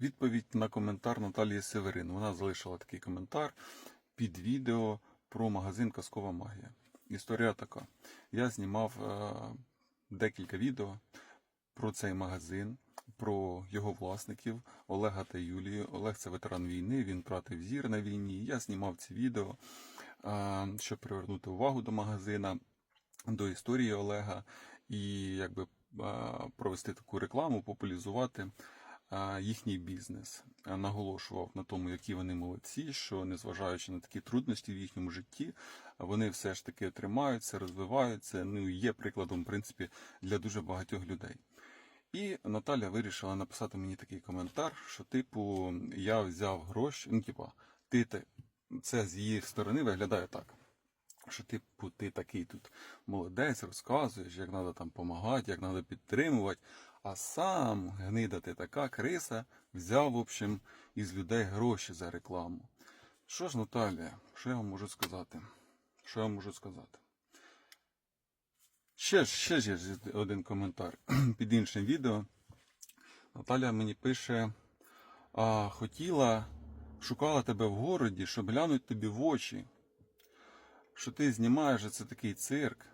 відповідь на коментар Наталії Северин. Вона залишила такий коментар під відео про магазин Казкова магія. Історія така. Я знімав е, декілька відео про цей магазин, про його власників Олега та Юлію. Олег це ветеран війни, він втратив зір на війні. Я знімав ці відео, е, щоб привернути увагу до магазина, до історії Олега і якби е, провести таку рекламу, популяризувати їхній бізнес. Наголошував на тому, які вони молодці, що незважаючи на такі трудності в їхньому житті, вони все ж таки тримаються, розвиваються. Ну є прикладом, в принципі, для дуже багатьох людей. І Наталя вирішила написати мені такий коментар, що, типу, я взяв гроші. Ну, типа, ти це з її сторони виглядає так. Що типу ти такий тут молодець, розказуєш, як треба там допомагати, як треба підтримувати. А сам гнида ти така криса взяв, в общем, із людей гроші за рекламу. Що ж, Наталія, що я вам можу сказати? Що я вам можу сказати? Ще, ще ж один коментар під іншим відео. Наталя мені пише: а, хотіла, шукала тебе в городі, щоб глянути тобі в очі, що ти знімаєш це такий цирк,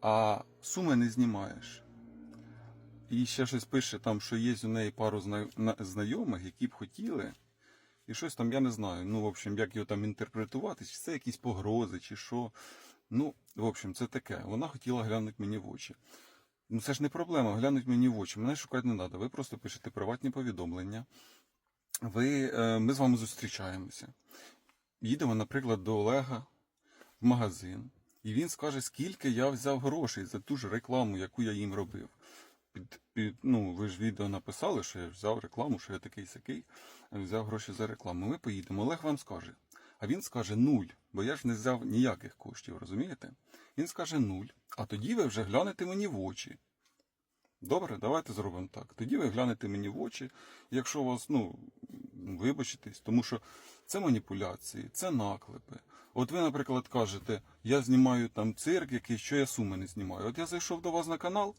а суми не знімаєш. І ще щось пише там, що є у неї пару знайомих, які б хотіли. І щось там, я не знаю. Ну, в общем, як його там інтерпретувати, чи це якісь погрози, чи що. Ну, в общем, це таке. Вона хотіла глянути мені в очі. Ну, це ж не проблема, глянуть мені в очі. Мене шукати не треба. Ви просто пишете приватні повідомлення. Ви, е, ми з вами зустрічаємося. Їдемо, наприклад, до Олега магазин, і він скаже, скільки я взяв грошей за ту ж рекламу, яку я їм робив. Під, під, ну, ви ж відео написали, що я взяв рекламу, що я такий сякий, взяв гроші за рекламу. Ми поїдемо. Олег вам скаже. А він скаже нуль, бо я ж не взяв ніяких коштів, розумієте? Він скаже нуль, а тоді ви вже глянете мені в очі. Добре, давайте зробимо так. Тоді ви глянете мені в очі, якщо вас, ну, вибачитесь, тому що це маніпуляції, це наклепи. От ви, наприклад, кажете, я знімаю там цирк якийсь, що я суми не знімаю. От я зайшов до вас на канал,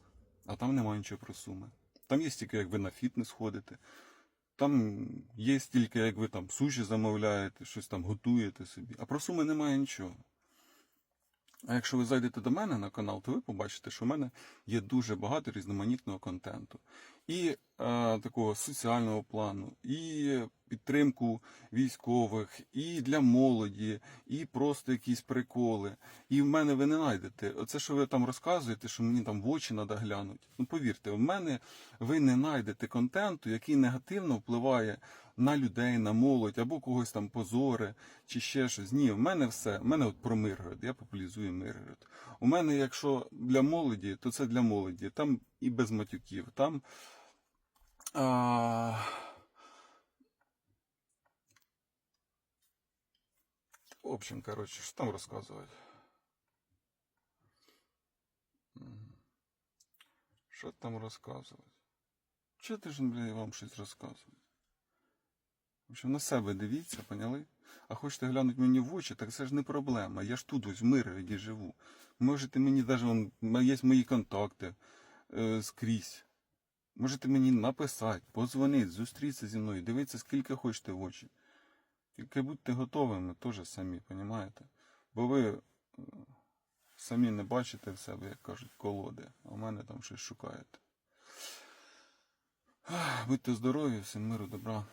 а там немає нічого про суми. Там є тільки, як ви на фітнес ходите. Там є тільки, як ви там суші замовляєте, щось там готуєте собі. А про суми немає нічого. А якщо ви зайдете до мене на канал, то ви побачите, що в мене є дуже багато різноманітного контенту. І е, такого соціального плану, і підтримку військових, і для молоді, і просто якісь приколи. І в мене ви не знайдете. Оце, що ви там розказуєте, що мені там в очі треба глянути. Ну повірте, в мене ви не знайдете контенту, який негативно впливає на людей, на молодь, або когось там позори, чи ще щось. Ні, в мене все. В мене от про Миргород, я популяризую Миргород. У мене, якщо для молоді, то це для молоді. Там і без матюків. Там. А... В общем, короче, що там? Мгм. Що там розказувати? Чого ти ж, бля, вам щось розказувати? В общем, на себе дивіться, поняли? А хочете глянути мені в очі, так це ж не проблема. Я ж тут ось в Миргороді живу. Можете мені навіть, є мої контакти е, скрізь. Можете мені написати, позвонити, зустрітися зі мною, дивитися, скільки хочете в очі. Тільки будьте готовими теж самі, розумієте? Бо ви е, самі не бачите в себе, як кажуть, колоди, а в мене там щось шукаєте. Будьте здорові, всім миру, добра.